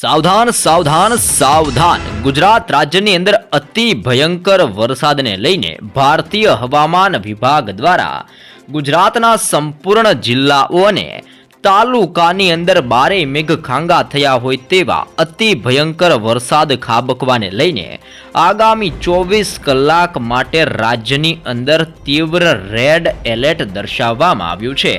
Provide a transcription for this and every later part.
સાવધાન સાવધાન સાવધાન. ગુજરાત રાજ્યની અંદર અતિ ભયંકર વરસાદને લઈને ભારતીય હવામાન વિભાગ દ્વારા ગુજરાતના સંપૂર્ણ જિલ્લાઓ અને તાલુકાની અંદર બારે મેઘખાંગા થયા હોય તેવા અતિ ભયંકર વરસાદ ખાબકવાને લઈને આગામી ચોવીસ કલાક માટે રાજ્યની અંદર તીવ્ર રેડ એલર્ટ દર્શાવવામાં આવ્યું છે.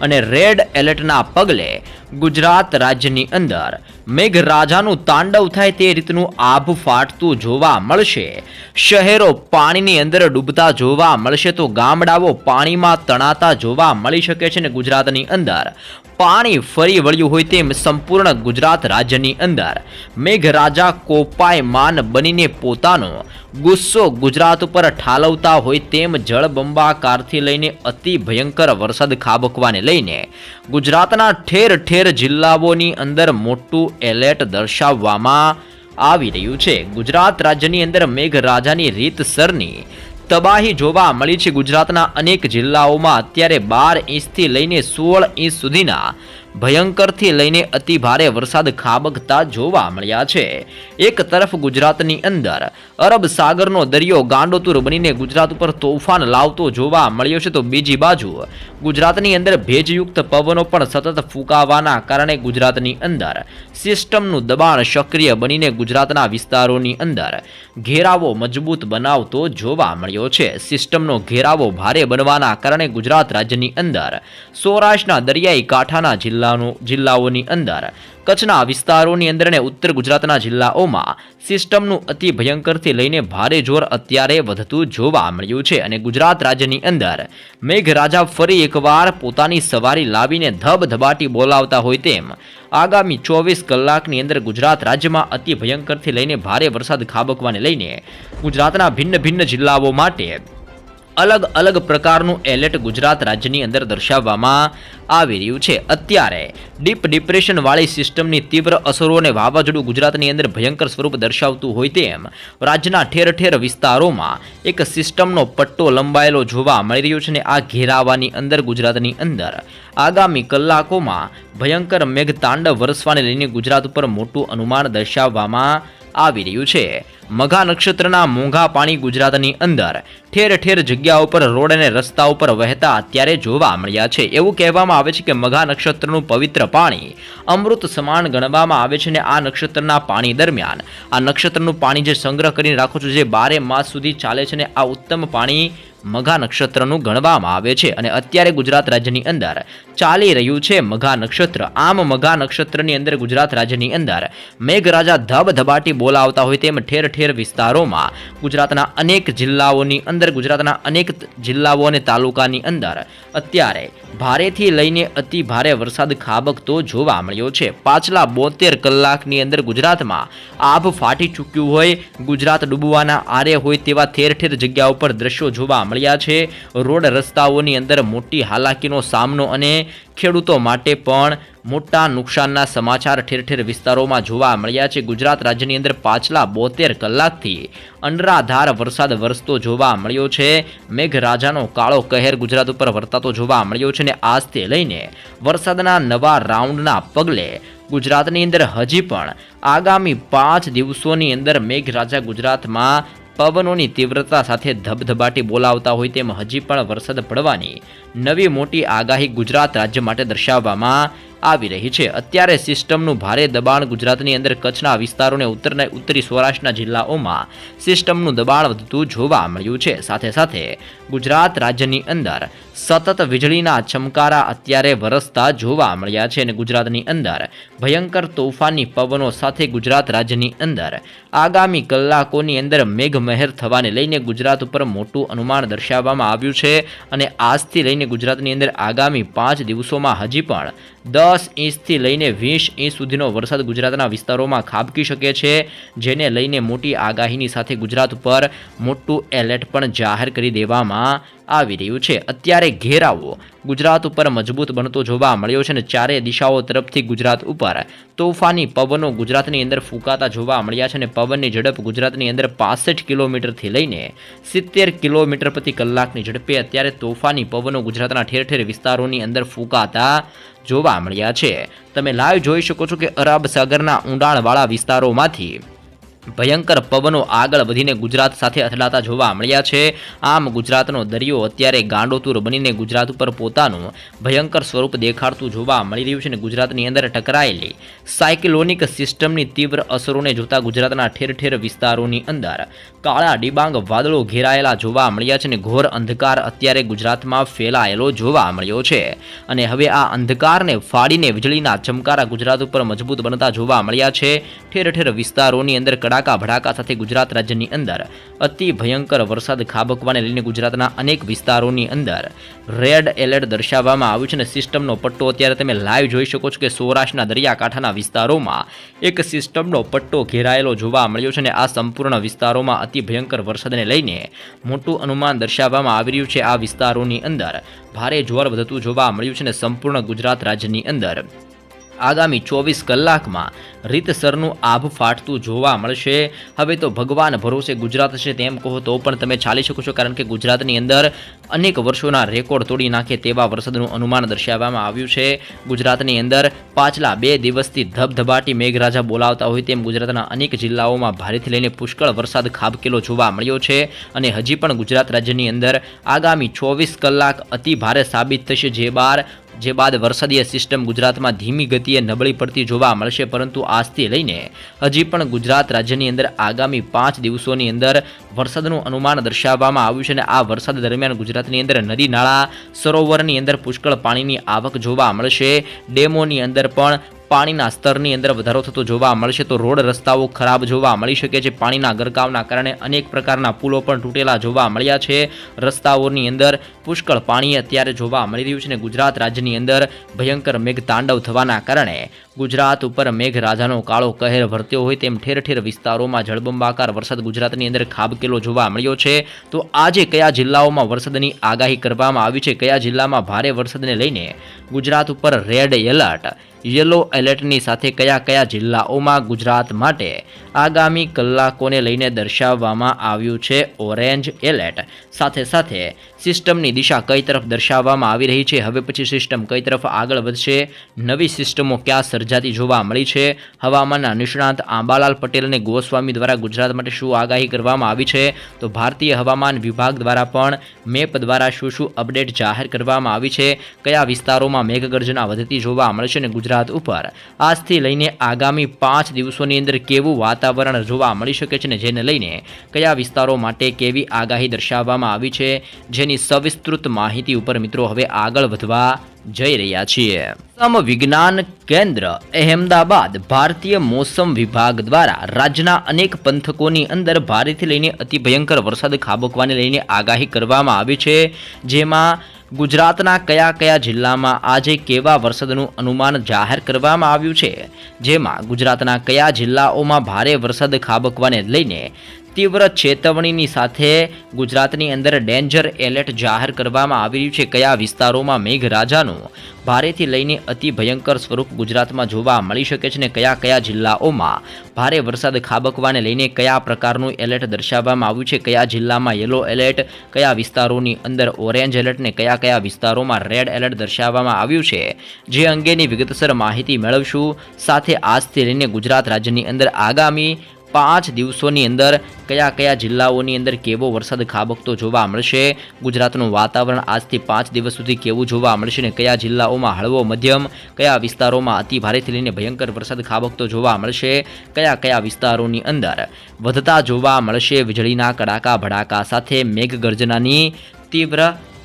અને રેડ એલર્ટના પગલે ગુજરાત રાજ્યની અંદર મેઘરાજાનું તાંડવ થાય તે રીતનું આભ ફાટતું જોવા મળશે. શહેરો પાણીની અંદર ડૂબતા જોવા મળશે તો ગામડાઓ પાણીમાં તણાતા જોવા મળી શકે છે ને ગુજરાતની અંદર. પાણી ફરી વળ્યું હોય તેમ સંપૂર્ણ ગુજરાત રાજ્યની અંદર. મેઘરાજા કોપાયમાન બનીને પોતાનો ગુસ્સો ગુજરાત ઉપર ઠાલવતા હોય તેમ જળબંબાકારથી લઈને અતિ ભયંકર વરસાદ ખાબકવાને લઈને ગુજરાતના ઠેર ઠેર જિલ્લાઓની અંદર મોટું એલર્ટ દર્શાવવામાં આવી રહ્યું છે. ગુજરાત રાજ્યની અંદર મેઘરાજાની રીતસરની તબાહી જોવા મળી છે. ગુજરાતના અનેક જિલ્લાઓમાં અત્યારે બાર ઇંચથી લઈને સોળ ઇંચ સુધીના ભયંકરથી લઈને અતિ ભારે વરસાદ ખાબકતા જોવા મળ્યા છે. એક તરફ ગુજરાતની અંદર અરબ સાગરનો દરિયો ગાંડોતુર બનીને ગુજરાત ઉપર તોફાન લાવતો જોવા મળ્યો છે તો બીજી બાજુ ગુજરાતની અંદર ભેજયુક્ત પવનો પણ સતત ફૂંકાવાના કારણે ગુજરાતની અંદર સિસ્ટમનું દબાણ સક્રિય બનીને ગુજરાતના વિસ્તારોની અંદર ઘેરાવો મજબૂત બનાવતો જોવા મળ્યો છે. સિસ્ટમનો ઘેરાવો ભારે બનવાના કારણે ગુજરાત રાજ્યની અંદર સૌરાષ્ટ્રના દરિયાઈ કાંઠાના જિલ્લાનો જિલ્લાઓની અંદર. કચ્છના વિસ્તારોની અંદર અને ઉત્તર ગુજરાતના જિલ્લાઓમાં સિસ્ટમનું અતિ ભયંકરથી લઈને ભારે જોર અત્યારે વધતું જોવા મળ્યું છે અને ગુજરાત રાજ્યની અંદર મેઘરાજા ફરી એકવાર પોતાની સવારી લાવીને ધબધબાટી બોલાવતા હોય તેમ આગામી ચોવીસ કલાકની અંદર ગુજરાત રાજ્યમાં અતિ ભયંકરથી લઈને ભારે વરસાદ ખાબકવાને લઈને ગુજરાતના ભિન્ન ભિન્ન જિલ્લાઓ માટે અલગ અલગ પ્રકારનું એલર્ટ ગુજરાત રાજ્યની અંદર દર્શાવવામાં આવી રહ્યું છે. અત્યારે ડીપ ડિપ્રેશનવાળી સિસ્ટમની તીવ્ર અસરો અને વાવાઝોડું ગુજરાતની અંદર ભયંકર સ્વરૂપ દર્શાવતું હોય તેમ રાજ્યના ઠેર ઠેર વિસ્તારોમાં એક સિસ્ટમનો પટ્ટો લંબાયેલો જોવા મળી રહ્યો છે અને આ ઘેરાવાની અંદર ગુજરાતની અંદર આગામી કલાકોમાં ભયંકર મેઘતાંડવ વરસવાને લઈને ગુજરાત ઉપર મોટું અનુમાન દર્શાવવામાં આવી રહ્યું છે. મઘા નક્ષત્રના મોંઘા પાણી ગુજરાતની અંદર ઠેર ઠેર જગ્યાઓ પર રોડ અને રસ્તા ઉપર વહેતા અત્યારે જોવા મળ્યા છે. એવું કહેવામાં આવે છે કે મઘા નક્ષત્રનું પવિત્ર પાણી અમૃત સમાન ગણવામાં આવે છે અને આ નક્ષત્રના પાણી દરમિયાન. આ નક્ષત્રનું પાણી જે સંગ્રહ કરીને રાખો છો, જે બારે માસ સુધી ચાલે છે અને આ ઉત્તમ પાણી મઘા નક્ષત્રનું ગણવામાં આવે છે. અને અત્યારે ગુજરાત રાજ્યની અંદર ચાલી રહ્યું છે મઘા નક્ષત્ર. આમ મઘા નક્ષત્રની અંદર ગુજરાત રાજ્યની અંદર મેઘરાજા ધબધબાટી બોલાવતા હોય તેમ ઠેર ઠેર વિસ્તારોમાં ગુજરાતના અનેક જિલ્લાઓની અંદર, ગુજરાતના અનેક જિલ્લાઓ અને તાલુકાની અંદર અત્યારે ભારેથી લઈને અતિ ભારે વરસાદ ખાબકતો જોવા મળ્યો છે. પાછલા બોતેર કલાકની અંદર ગુજરાતમાં આભ ફાટી ચૂક્યું હોય, ગુજરાત ડૂબવાના આરે હોય તેવા ઠેર ઠેર જગ્યા ઉપર દ્રશ્યો જોવા મળ્યા છે. રોડ રસ્તાઓની અંદર મોટી હાલાકીનો સામનો અને ખેડૂતો માટે પણ મોટા નુકસાનના સમાચાર ઠેર ઠેર વિસ્તારોમાં જોવા મળ્યા છે. ગુજરાત રાજ્યની અંદર પાછલા બોતેર કલાકથી અનરાધાર વરસાદ વરસતો જોવા મળ્યો છે. મેઘરાજાનો કાળો કહેર ગુજરાત ઉપર વર્તાતો જોવા મળ્યો છે અને આજથી લઈને વરસાદના નવા રાઉન્ડના પગલે ગુજરાતની અંદર હજી પણ આગામી પાંચ દિવસોની અંદર મેઘરાજા ગુજરાતમાં પવનોની તીવ્રતા સાથે ધબધબાટી બોલાવતા હોય તેમ હજી પણ વરસાદ પડવાની નવી મોટી આગાહી ગુજરાત રાજ્ય માટે દર્શાવવામાં આવી રહી છે. અત્યારે સિસ્ટમનું ભારે દબાણ ગુજરાતની અંદર કચ્છના વિસ્તારોને ઉત્તરના ઉત્તરી સૌરાષ્ટ્રના જિલ્લાઓમાં સિસ્ટમનું દબાણ વધતું જોવા મળ્યું છે. સાથે સાથે ગુજરાત રાજ્યની અંદર સતત વીજળીના ચમકારા અત્યારે વરસતા જોવા મળ્યા છે અને ગુજરાતની અંદર ભયંકર તોફાની પવનો સાથે ગુજરાત રાજ્યની અંદર આગામી કલાકોની અંદર મેઘમહેર થવાને લઈને ગુજરાત ઉપર મોટું અનુમાન દર્શાવવામાં આવ્યું છે અને આજથી લઈને ગુજરાતની અંદર આગામી પાંચ દિવસોમાં હજી પણ દસ ઇંચથી લઈને વીસ ઇંચ સુધીનો વરસાદ ગુજરાતના વિસ્તારોમાં ખાબકી શકે છે, જેને લઈને મોટી આગાહીની સાથે ગુજરાત ઉપર મોટું એલર્ટ પણ જાહેર કરી દેવામાં આવી રહ્યું છે. અત્યારે ઘેરાવો. ગુજરાત ઉપર મજબૂત બનતો જોવા મળ્યો છે અને ચારે દિશાઓ તરફથી ગુજરાત ઉપર તોફાની પવનો ગુજરાતની અંદર ફૂંકાતા જોવા મળ્યા છે અને પવનની ઝડપ ગુજરાતની અંદર પાસઠ કિલોમીટરથી લઈને સિત્તેર કિલોમીટર પ્રતિ કલાકની ઝડપે અત્યારે તોફાની પવનો ગુજરાતના ઠેર ઠેર વિસ્તારોની અંદર ફૂંકાતા જોવા મળ્યા છે. તમે લાઈવ જોઈ શકો છો કે અરબ સાગરના ઊંડાણવાળા વિસ્તારોમાંથી ભયંકર પવનો આગળ વધીને ગુજરાત સાથે અથડાતા જોવા મળ્યા છે. આમ ગુજરાતનો દરિયો અત્યારે ગાંડોતુર બનીને ગુજરાત ઉપર પોતાનું ભયંકર સ્વરૂપ દેખાડતું જોવા મળી રહ્યું છે અને ગુજરાતની અંદર ટકરાયેલી સાયક્લોનિક સિસ્ટમની તીવ્ર અસરોને જોતા ગુજરાતના ઠેર ઠેર વિસ્તારોની અંદર કાળા ડિબાંગ વાદળો ઘેરાયેલા જોવા મળ્યા છે અને ઘોર અંધકાર અત્યારે ગુજરાતમાં ફેલાયેલો જોવા મળ્યો છે. અને હવે આ અંધકારને ફાડીને વીજળીના ચમકારા ગુજરાત ઉપર મજબૂત બનતા જોવા મળ્યા છે. ઠેર ઠેર વિસ્તારોની અંદર કડાકા ભડાકા સાથે ગુજરાત રાજ્યની અંદર અતિ ભયંકર વરસાદ ખાબકવાને લઈને ગુજરાતના અનેક વિસ્તારોની અંદર રેડ એલર્ટ દર્શાવવામાં આવ્યું છે અને સિસ્ટમનો પટ્ટો અત્યારે તમે લાઈવ જોઈ શકો છો કે સૌરાષ્ટ્રના દરિયાકાંઠાના વિસ્તારોમાં એક સિસ્ટમનો પટ્ટો ઘેરાયેલો જોવા મળ્યો છે અને આ સંપૂર્ણ વિસ્તારોમાં અતિ ભયંકર વરસાદને લઈને મોટું અનુમાન દર્શાવવામાં આવી રહ્યું છે. આ વિસ્તારોની અંદર ભારે જોર વધતું જોવા મળ્યું છે અને સંપૂર્ણ ગુજરાત રાજ્યની અંદર આગામી ચોવીસ કલાકમાં રીતસરનું આભ ફાટતું જોવા મળશે. હવે તો ભગવાન ભરોસે ગુજરાત છે તેમ કહો તો પણ તમે ચાલી શકો છો, કારણ કે ગુજરાતની અંદર અનેક વર્ષોના રેકોર્ડ તોડી નાખે તેવા વરસાદનું અનુમાન દર્શાવવામાં આવ્યું છે. ગુજરાતની અંદર પાછલા બે દિવસથી ધબધબાટી મેઘરાજા બોલાવતા હોય તેમ ગુજરાતના અનેક જિલ્લાઓમાં ભારેથી લઈને પુષ્કળ વરસાદ ખાબકેલો જોવા મળ્યો છે. અને હજી પણ ગુજરાત રાજ્યની અંદર આગામી ચોવીસ કલાક અતિ ભારે સાબિત થશે જે બાર જે બાદ વરસાદીય સિસ્ટમ ગુજરાતમાં ધીમી ગતિએ નબળી પડતી જોવા મળશે, પરંતુ આજથી લઈને હજી પણ ગુજરાત રાજ્યની અંદર આગામી પાંચ દિવસોની અંદર વરસાદનું અનુમાન દર્શાવવામાં આવ્યું છે અને આ વરસાદ દરમિયાન ગુજરાતની અંદર નદી, નાળા, સરોવરની અંદર પુષ્કળ પાણીની આવક જોવા મળશે. ડેમોની અંદર પણ પાણીના સ્તરની અંદર વધારો થતો જોવા મળશે તો રોડ રસ્તાઓ ખરાબ જોવા મળી શકે છે. પાણીના ગરકાવના કારણે અનેક પ્રકારના પુલો પણ તૂટેલા જોવા મળ્યા છે. રસ્તાઓની અંદર પુષ્કળ પાણી અત્યારે જોવા મળી રહ્યું છે અને ગુજરાત રાજ્યની અંદર ભયંકર મેઘ તાંડવ થવાના કારણે ગુજરાત ઉપર મેઘરાજાનો કાળો કહેર વર્ત્યો હોય તેમ ઠેર ઠેર વિસ્તારોમાં જળબંબાકાર વરસાદ ગુજરાતની અંદર ખાબકેલો જોવા મળ્યો છે. તો આજે કયા જિલ્લાઓમાં વરસાદની આગાહી કરવામાં આવી છે? કયા જિલ્લામાં ભારે વરસાદને લઈને ગુજરાત ઉપર રેડ એલર્ટ? યલો એલર્ટની સાથે કયા કયા જિલ્લાઓમાં ગુજરાત માટે આગામી કલાકોને લઈને દર્શાવવામાં આવ્યું છે? Orange alert. સાથે સાથે સિસ્ટમની દિશા કઈ તરફ દર્શાવવામાં આવી રહી છે? હવે પછી સિસ્ટમ કઈ તરફ આગળ વધશે? નવી સિસ્ટમો ક્યાં સર્જાતી જોવા મળી છે. હવામાનના નિષ્ણાંત આંબાલાલ પટેલ અને ગોસ્વામી દ્વારા ગુજરાત માટે શું આગાહી કરવામાં આવી છે? તો ભારતીય હવામાન વિભાગ દ્વારા પણ મેપ દ્વારા શું શું અપડેટ જાહેર કરવામાં આવી છે? કયા વિસ્તારોમાં મેઘગર્જના વધતી જોવા મળે છે અને ગુજરાત ઉપર? આજથી લઈને આગામી પાંચ દિવસોની અંદર કેવું વાતાવરણ જોવા મળી શકે છે ને જેને લઈને કયા વિસ્તારો માટે કેવી આગાહી દર્શાવવામાં આવી છે? જેની સવિસ્તૃત માહિતી ઉપર મિત્રો હવે આગળ વધવા જઈ રહ્યા છીએ. મોસમ વિજ્ઞાન કેન્દ્ર, અહેમદાબાદ, ભારતીય મોસમ વિભાગ દ્વારા રાજ્યના અનેક પંથકોની અંદર ભારેથી લઈને અતિ ભયંકર વરસાદ ખાબકવાને લઈને આગાહી કરવામાં આવી છે. જેમાં ગુજરાતના કયા કયા જિલ્લામાં આજે કેવા વરસાદનું અનુમાન જાહેર કરવામાં આવ્યું છે? જેમાં ગુજરાતના કયા જિલ્લાઓમાં ભારે વરસાદ ખાબકવાને લઈને તીવ્ર ચેતવણીની સાથે ગુજરાતની અંદર ડેન્જર એલર્ટ જાહેર કરવામાં આવી રહ્યું છે. કયા વિસ્તારોમાં મેઘરાજાનું ભારેથી લઈને અતિ ભયંકર સ્વરૂપ ગુજરાતમાં જોવા મળી શકે છે ને કયા કયા જિલ્લાઓમાં ભારે વરસાદ ખાબકવાને લઈને કયા પ્રકારનું એલર્ટ દર્શાવવામાં આવ્યું છે? કયા જિલ્લામાં યલો એલર્ટ, કયા વિસ્તારોની અંદર ઓરેન્જ એલર્ટ ને કયા કયા વિસ્તારોમાં રેડ એલર્ટ દર્શાવવામાં આવ્યું છે? જે અંગેની વિગતસર માહિતી મેળવશું. સાથે આજથી લઈને ગુજરાત રાજ્યની અંદર આગામી પાંચ દિવસોની અંદર કયા કયા જિલ્લાઓની અંદર કેવો વરસાદ ખાબકતો જોવા મળશે? ગુજરાતનું વાતાવરણ આજથી પાંચ દિવસ સુધી કેવું જોવા મળશે ને કયા જિલ્લાઓમાં હળવો મધ્યમ, કયા વિસ્તારોમાં અતિ ભારેથી લઈને ભયંકર વરસાદ ખાબકતો જોવા મળશે? કયા કયા વિસ્તારોની અંદર વધતા જોવા મળશે? વીજળીના કડાકા ભડાકા સાથે મેઘગર્જનાની તીવ્ર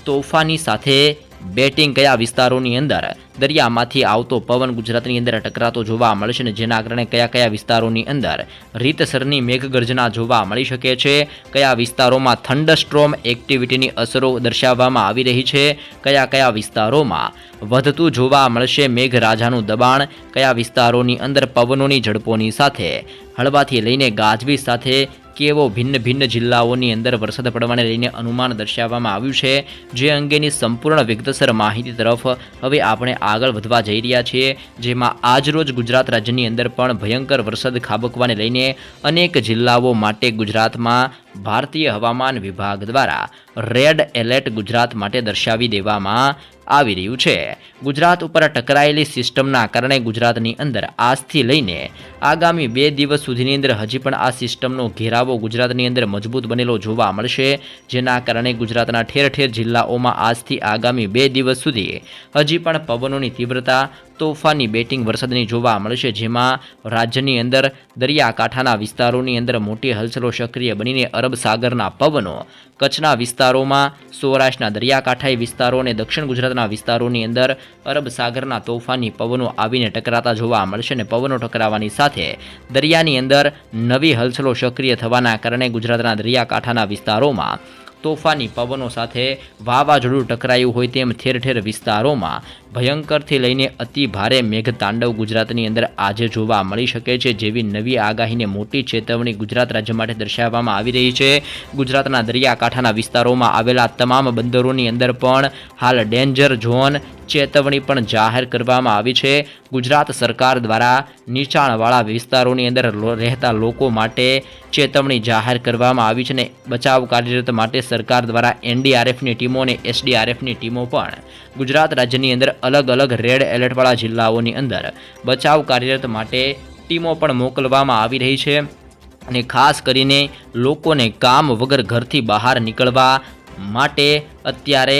તોફાની સાથે બેટિંગ કયા વિસ્તારોની અંદર દરિયામાંથી આવતો પવન ગુજરાતની અંદર ટકરાતો જોવા મળશે અને જેના કારણે કયા કયા વિસ્તારોની અંદર રીતસરની મેઘગર્જના જોવા મળી શકે છે? કયા વિસ્તારોમાં થંડરસ્ટ્રોમ એક્ટિવિટીની અસરો દર્શાવવામાં આવી રહી છે? કયા કયા વિસ્તારોમાં વધતું જોવા મળશે મેઘરાજાનું દબાણ? કયા વિસ્તારોની અંદર પવનોની ઝડપોની સાથે હળવાથી લઈને ગાજવીજ સાથે કેવો ભિન્ન ભિન્ન જિલ્લાઓની અંદર વરસાદ પડવાને લઈને અનુમાન દર્શાવવામાં આવ્યું છે, જે અંગેની સંપૂર્ણ વિગતસર માહિતી તરફ હવે આપણે આગળ વધવા જઈ રહ્યા છીએ, જેમાં આજરોજ ગુજરાત રાજ્યની અંદર પણ ભયંકર વરસાદ ખાબકવાને લઈને અનેક જિલ્લાઓ માટે ગુજરાતમાં ભારતીય હવામાન વિભાગ દ્વારા રેડ એલર્ટ ગુજરાત માટે દર્શાવી દેવામાં આવી રહ્યું છે. ગુજરાત ઉપર ટકરાયેલી સિસ્ટમના કારણે ગુજરાતની અંદર આજથી લઈને આગામી બે દિવસ સુધીની અંદર હજી પણ આ સિસ્ટમનો ઘેરાવો ગુજરાતની અંદર મજબૂત બનેલો જોવા મળશે. જેના કારણે ગુજરાતના ઠેર ઠેર જિલ્લાઓમાં આજથી આગામી બે દિવસ સુધી હજી પણ પવનોની તીવ્રતા, તોફાની બેટિંગ વરસાદની જોવા મળશે. જેમાં રાજ્યની અંદર દરિયાકાંઠાના વિસ્તારોની અંદર મોટી હલચલો સક્રિય બનીને અરબ સાગરના પવનો કચ્છના વિસ્તારોમાં, સૌરાષ્ટ્રના દરિયાકાંઠાઈ વિસ્તારો અને દક્ષિણ ગુજરાતના વિસ્તારોની અંદર અરબ સાગરના તોફાની પવનો આવીને ટકરાતા જોવા મળશે અને પવનો ટકરાવાની સાથે દરિયાની અંદર નવી હલચલો સક્રિય થવાના કારણે ગુજરાતના દરિયાકાંઠાના વિસ્તારોમાં તોફાની પવનો સાથે વાવાઝોડું ટકરાયું હોય તેમ ઠેર ઠેર વિસ્તારોમાં ભયંકરથી લઈને અતિ ભારે મેઘતાંડવ ગુજરાતની અંદર આજે જોવા મળી શકે છે, જેવી નવી આગાહીને મોટી ચેતવણી ગુજરાત રાજ્ય માટે દર્શાવવામાં આવી રહી છે. ગુજરાતના દરિયાકાંઠાના વિસ્તારોમાં આવેલા તમામ બંદરોની અંદર પણ હાલ ડેન્જર ઝોન ચેતવણી પણ જાહેર કરવામાં આવી છે. ગુજરાત સરકાર દ્વારા નીચાણવાળા વિસ્તારોની અંદર રહેતા લોકો માટે ચેતવણી જાહેર કરવામાં આવી છે અને બચાવ કાર્યરત માટે સરકાર દ્વારા એનડીઆરએફની ટીમો અને એસડીઆરએફની ટીમો પણ ગુજરાત રાજ્યની અંદર અલગ અલગ રેડ એલર્ટવાળા જિલ્લાઓની અંદર બચાવ કાર્યરત માટે ટીમો પણ મોકલવામાં આવી રહી છે અને ખાસ કરીને લોકોને કામ વગર ઘરથી બહાર નીકળવા માટે અત્યારે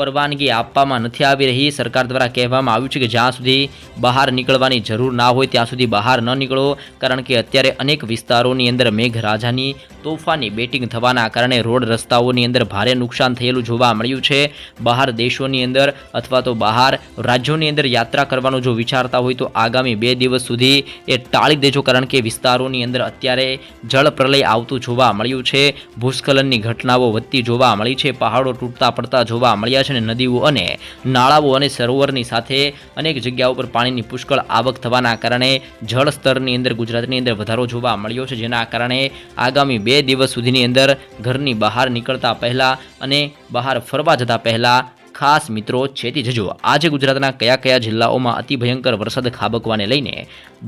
પરવાનગી આપવામાં નથી આવી રહી. સરકાર દ્વારા કહેવામાં આવ્યું છે કે જ્યાં સુધી બહાર નીકળવાની જરૂર ના હોય ત્યાં સુધી બહાર ન નીકળો, કારણ કે અત્યારે અનેક વિસ્તારોની અંદર મેઘરાજાની તોફાની બેટિંગ થવાના કારણે રોડ રસ્તાઓની અંદર ભારે નુકસાન થયેલું જોવા મળ્યું છે. બહાર દેશોની અંદર અથવા તો બહાર રાજ્યોની અંદર યાત્રા કરવાનું જો વિચારતા હોય તો આગામી બે દિવસ સુધી એ ટાળી દેજો, કારણ કે વિસ્તારોની અંદર અત્યારે જળ પ્રલય આવતું જોવા મળ્યું છે. ભૂસ્ખલનની ઘટનાઓ વધતી જોવા મળી છે. પહાડો તૂટતા પડતા જોવા મળ્યા છે. અને નદીઓ અને નાળાઓ અને સરોવરની સાથે અનેક જગ્યાઓ પર પાણીની પુષ્કળ આવક થવાના કારણે જળ સ્તરની અંદર ગુજરાતની અંદર વધારો જોવા મળ્યો છે, જેના કારણે આગામી બે દિવસ સુધીની અંદર ઘરની બહાર નીકળતા પહેલાં અને બહાર ફરવા જતા પહેલાં ખાસ મિત્રો ચેતી જજો. આજે ગુજરાતના કયા કયા જિલ્લાઓમાં અતિ ભયંકર વરસાદ ખાબકવાને લઈને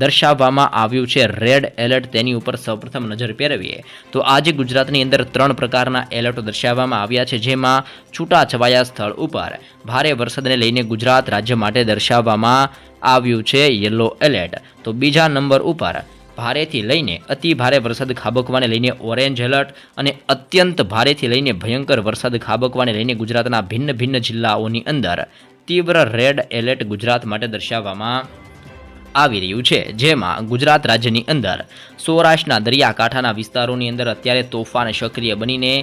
દર્શાવવામાં આવ્યું છે રેડ એલર્ટ તેની ઉપર સૌપ્રથમ નજર ફેરવીએ. તો આજે ગુજરાતની અંદર ત્રણ પ્રકારના એલર્ટો દર્શાવવામાં આવ્યા છે, જેમાં છૂટાછવાયા સ્થળ ઉપર ભારે વરસાદને લઈને ગુજરાત રાજ્ય માટે દર્શાવવામાં આવ્યું છે યલો એલર્ટ. તો બીજા નંબર ઉપર ભારેથી લઈને અતિ ભારે વરસાદ ખાબકવાને લઈને ઓરેન્જ એલર્ટ અને અત્યંત ભારેથી લઈને ભયંકર વરસાદ ખાબકવાને લઈને ગુજરાતના ભિન્ન ભિન્ન જિલ્લાઓની અંદર તીવ્ર રેડ એલર્ટ ગુજરાત માટે દર્શાવવામાં આવી રહ્યું છે. જેમાં ગુજરાત રાજ્યની અંદર સૌરાષ્ટ્રના દરિયાકાંઠાના વિસ્તારોની અંદર અત્યારે તોફાન સક્રિય બનીને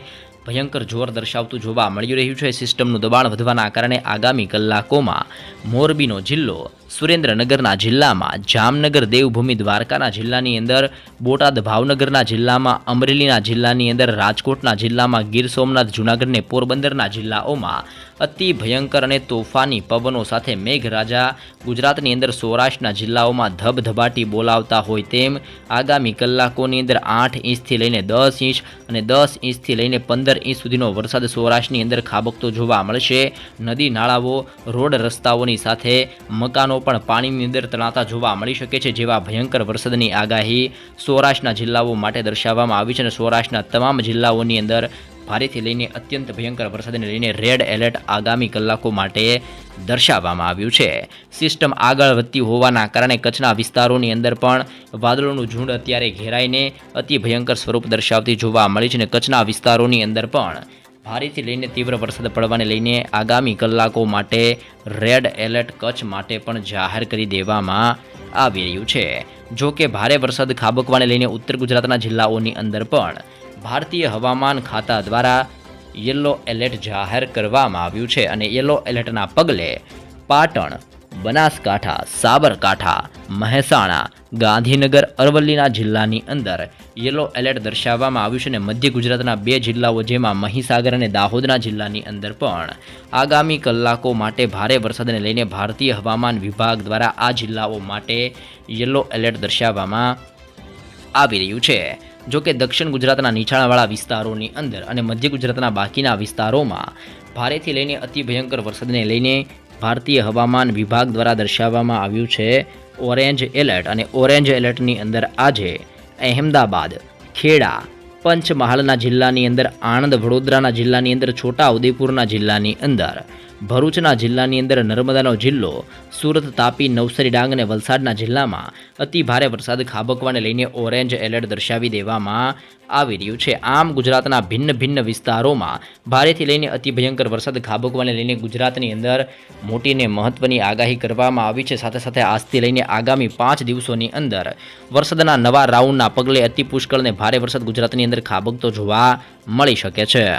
ભયંકર જોર દર્શાવતું જોવા મળી રહ્યું છે. સિસ્ટમનું દબાણ વધવાના કારણે આગામી કલાકોમાં મોરબીનો જિલ્લો સુરેન્દ્રનગરના જિલ્લામાં જામનગર દેવભૂમિ દ્વારકાના જિલ્લાની અંદર, બોટાદ ભાવનગરના જિલ્લામાં, અમરેલીના જિલ્લાની અંદર, રાજકોટના જિલ્લામાં, ગીર સોમનાથ, જૂનાગઢને પોરબંદરના જિલ્લાઓમાં અતિ ભયંકર અને તોફાની પવનો સાથે મેઘરાજા ગુજરાતની અંદર સૌરાષ્ટ્રના જિલ્લાઓમાં ધબધબાટી બોલાવતા હોય તેમ, આગામી કલાકોની અંદર આઠ ઇંચથી લઈને દસ ઇંચ અને દસ ઇંચથી લઈને પંદર ઇંચ સુધીનો વરસાદ સૌરાષ્ટ્રની અંદર ખાબકતો જોવા મળશે. નદી, નાળાઓ, રોડ રસ્તાઓની સાથે મકાનો પણ પાણીની અંદર તણાતા જોવા મળી શકે છે, જેવા ભયંકર વરસાદની આગાહી સૌરાષ્ટ્રના જિલ્લાઓ માટે દર્શાવવામાં આવી છે અને સૌરાષ્ટ્રના તમામ જિલ્લાઓની અંદર ભારેથી લઈને અત્યંત ભયંકર વરસાદને લઈને રેડ એલર્ટ આગામી કલાકો માટે દર્શાવવામાં આવ્યું છે. સિસ્ટમ આગળ વધતી હોવાના કારણે કચ્છના વિસ્તારોની અંદર પણ વાદળોનું ઝુંડ અત્યારે ઘેરાઈને અતિ ભયંકર સ્વરૂપ દર્શાવતી જોવા મળી છે અને કચ્છના વિસ્તારોની અંદર પણ ભારેથી લઈને તીવ્ર વરસાદ પડવાને લઈને આગામી કલાકો માટે રેડ એલર્ટ કચ્છ માટે પણ જાહેર કરી દેવામાં આવી રહ્યું છે. જો કે ભારે વરસાદ ખાબકવાને લઈને ઉત્તર ગુજરાતના જિલ્લાઓની અંદર પણ ભારતીય હવામાન ખાતા દ્વારા યલો એલર્ટ જાહેર કરવામાં આવ્યું છે અને યલો એલર્ટના પગલે પાટણ બનાસકાંઠા, સાબરકાંઠા, મહેસાણા, ગાંધીનગર, અરવલ્લીના જિલ્લાની અંદર યલો એલર્ટ દર્શાવવામાં આવ્યું છે અને મધ્ય ગુજરાતના બે જિલ્લાઓ જેમાં મહીસાગર અને દાહોદના જિલ્લાની અંદર પણ આગામી કલાકો માટે ભારે વરસાદને લઈને ભારતીય હવામાન વિભાગ દ્વારા આ જિલ્લાઓ માટે યલો એલર્ટ દર્શાવવામાં આવી રહ્યું છે. જો કે દક્ષિણ ગુજરાતના નીચાણવાળા વિસ્તારોની અંદર અને મધ્ય ગુજરાતના બાકીના વિસ્તારોમાં ભારેથી લઈને અતિ ભયંકર વરસાદને લઈને ભારતીય હવામાન વિભાગ દ્વારા દર્શાવવામાં આવ્યું છે, ઓરેન્જ એલર્ટ અને ઓરેન્જ એલર્ટની અંદર આજે અહેમદાબાદ, ખેડા, પંચમહાલના જિલ્લાની અંદર આણંદ, વડોદરાના જિલ્લાની અંદર છોટા ઉદેપુરના જિલ્લાની અંદર ભરૂચના જિલ્લાની અંદર નર્મદાનો જિલ્લો, સુરત તાપી, નવસારી ડાંગ અને વલસાડના જિલ્લામાં અતિ ભારે વરસાદ ખાબકવાને લઈને ઓરેન્જ એલર્ટ દર્શાવી દેવામાં આવી રહ્યું છે. આમ ગુજરાતના ભિન્ન ભિન્ન વિસ્તારોમાં ભારેથી લઈને અતિ ભયંકર વરસાદ ખાબકવાને લઈને ગુજરાતની અંદર મોટીને મહત્વની આગાહી કરવામાં આવી છે. સાથે સાથે આજથી લઈને આગામી પાંચ દિવસોની અંદર વરસાદના નવા રાઉન્ડના પગલે અતિ પુષ્કળ અને ભારે વરસાદ ગુજરાતની અંદર ખાબકતો જોવા મળી શકે છે.